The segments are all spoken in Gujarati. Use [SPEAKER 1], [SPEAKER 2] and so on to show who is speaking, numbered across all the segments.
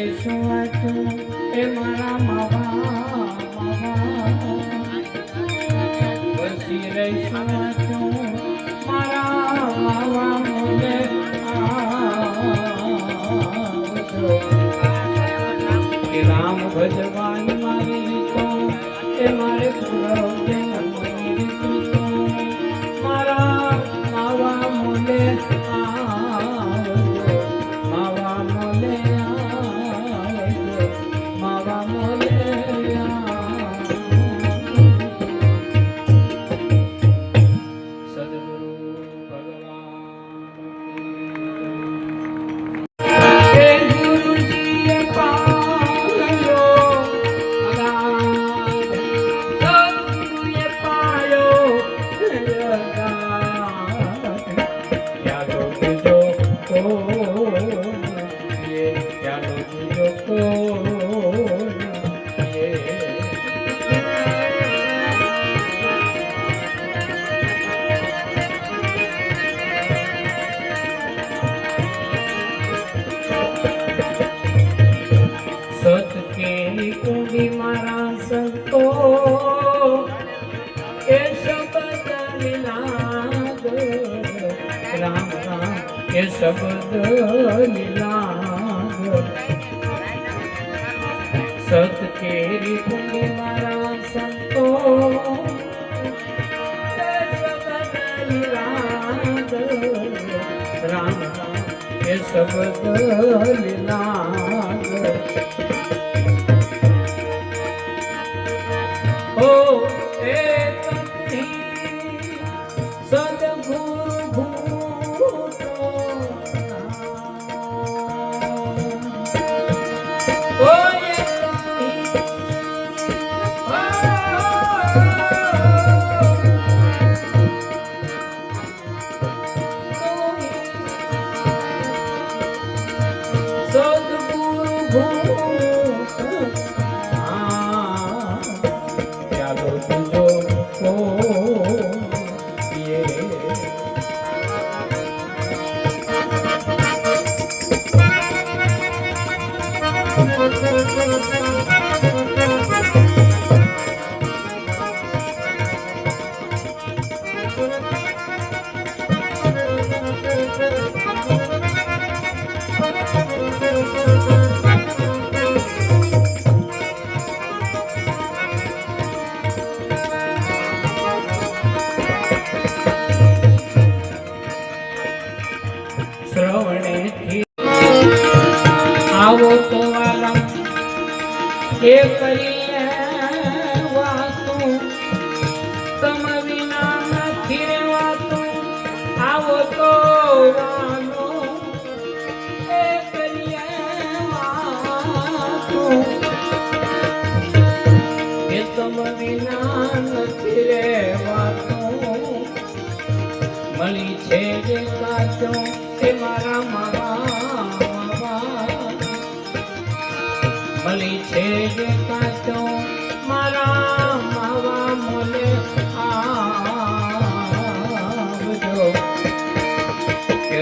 [SPEAKER 1] આટલું એ મારા માવા માવા વરસી રહીશું આટલું મારા માવા રામ ભજવાન સત કેરી કુંડી મારા સંતો રામ એ શબ્દ લીલા ઓ Oh, શ્રવણેથી આવો તો વાલમ એ કરીએ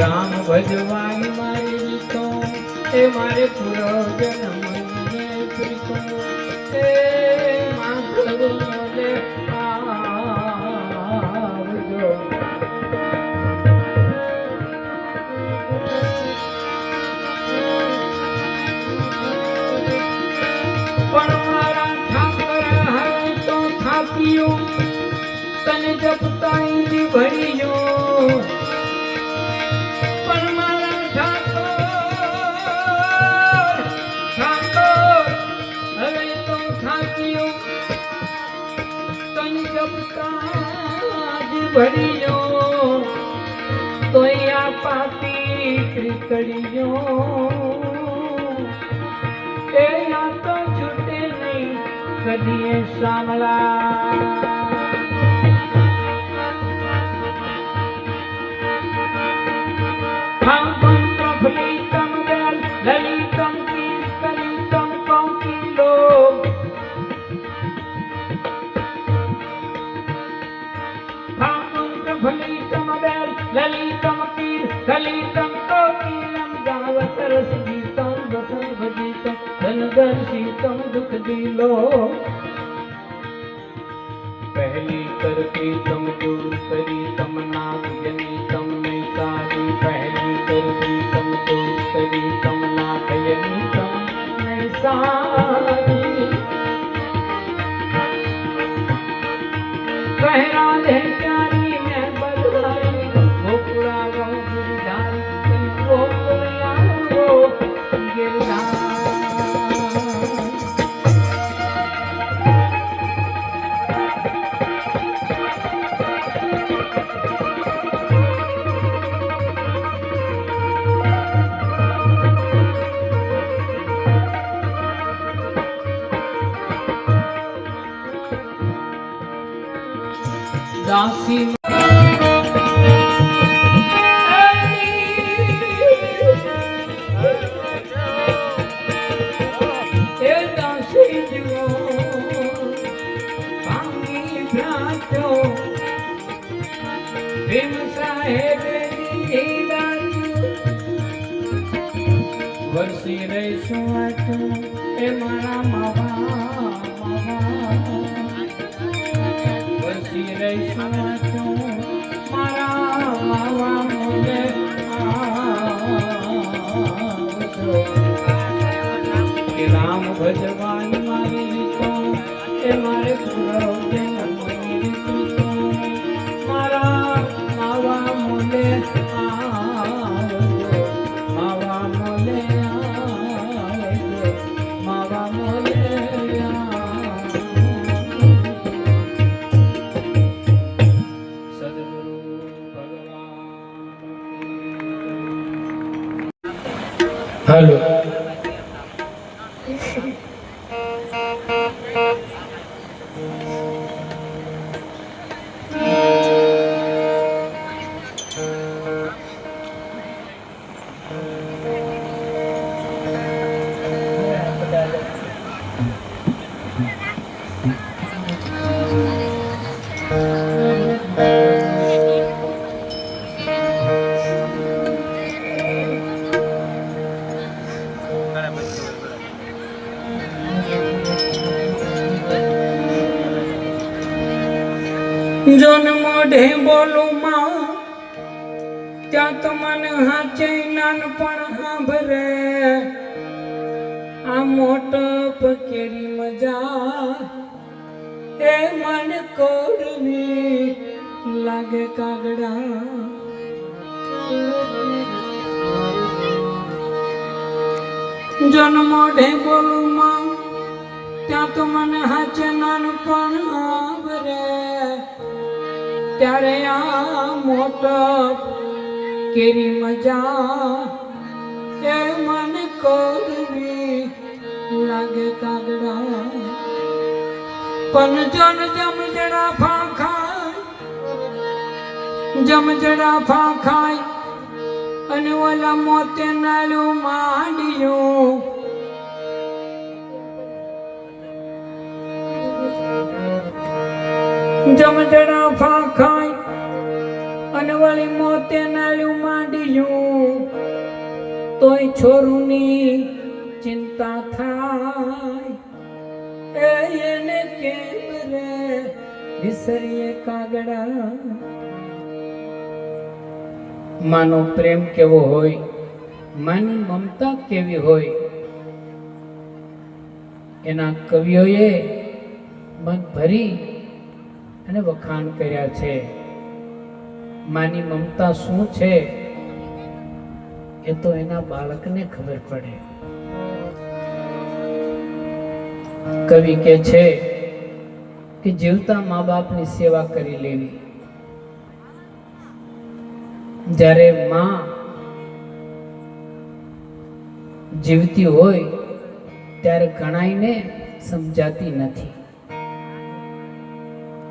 [SPEAKER 1] રામ ભજવાની મારી રીતો, એ મારે પૂરજન મને પ્રીતો. એ માધવ મોલે આવજો. પણ મારા ઠાકર હવે તો થાક્યો, તને જપતા ઈંડી ભર્યો તોય આ પાપી ત્રિકડીયો એ આ તો છૂટે નહીં કદી સામલા દાસી વરસી રહીશું એ મારા માવા રામ ભજવાન મારી રીતો એ મારે પૂરવજે નમની Hello. Thank you. ત્યાં તો મને હાચે નાનપણ સાંભળે આ મોટો પકેરી મજા એ મન કોડવી લાગે કાગડા. જોન મોઢે બોલું માં, ત્યાં તો મને હાચે નાનપણ આવરે ત્યારે આ મોટો કેરી મજા એ મને કરવી લાગે કાગડા. પણ જન જમ જડા ફાખાય જમ જડા ફાખાય અને ઓલા મોતે નાલું માંડ્યું. જમજડા વળી મોતે નાળ્યું માંડ્યું. તોય છોરુની ચિંતા થાય. એને કેમ રે? વિસરીએ કાગડા. માનો પ્રેમ કેવો હોય, માની મમતા કેવી હોય, એના કવિઓએ મન ભરી અને વખાણ કર્યા છે. માની મમતા શું છે? એ તો એના બાળકને ખબર પડે. કવિ કે છે કે જીવતા મા બાપની સેવા કરી લેવી. જ્યારે માં જીવતી હોય, ત્યારે ઘણાઈને સમજાતી નથી.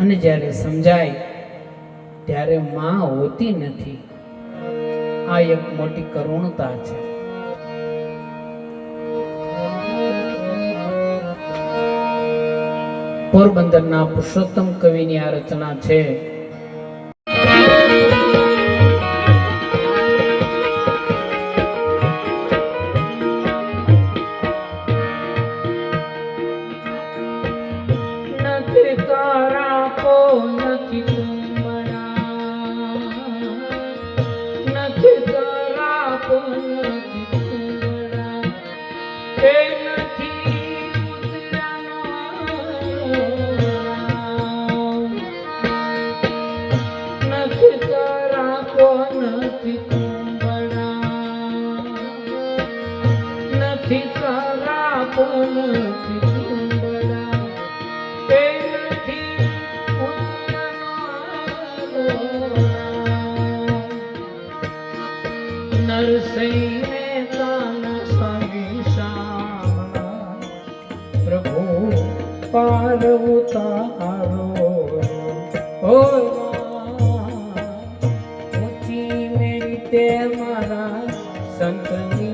[SPEAKER 1] અને જ્યારે સમજાય ત્યારે માં હોતી નથી. આ એક મોટી કરુણતા છે. પોરબંદરના પુરુષોત્તમ કવિની આ રચના છે પાર ઉતારો. ઓ ઊંચી મેરી તે મારા સંતની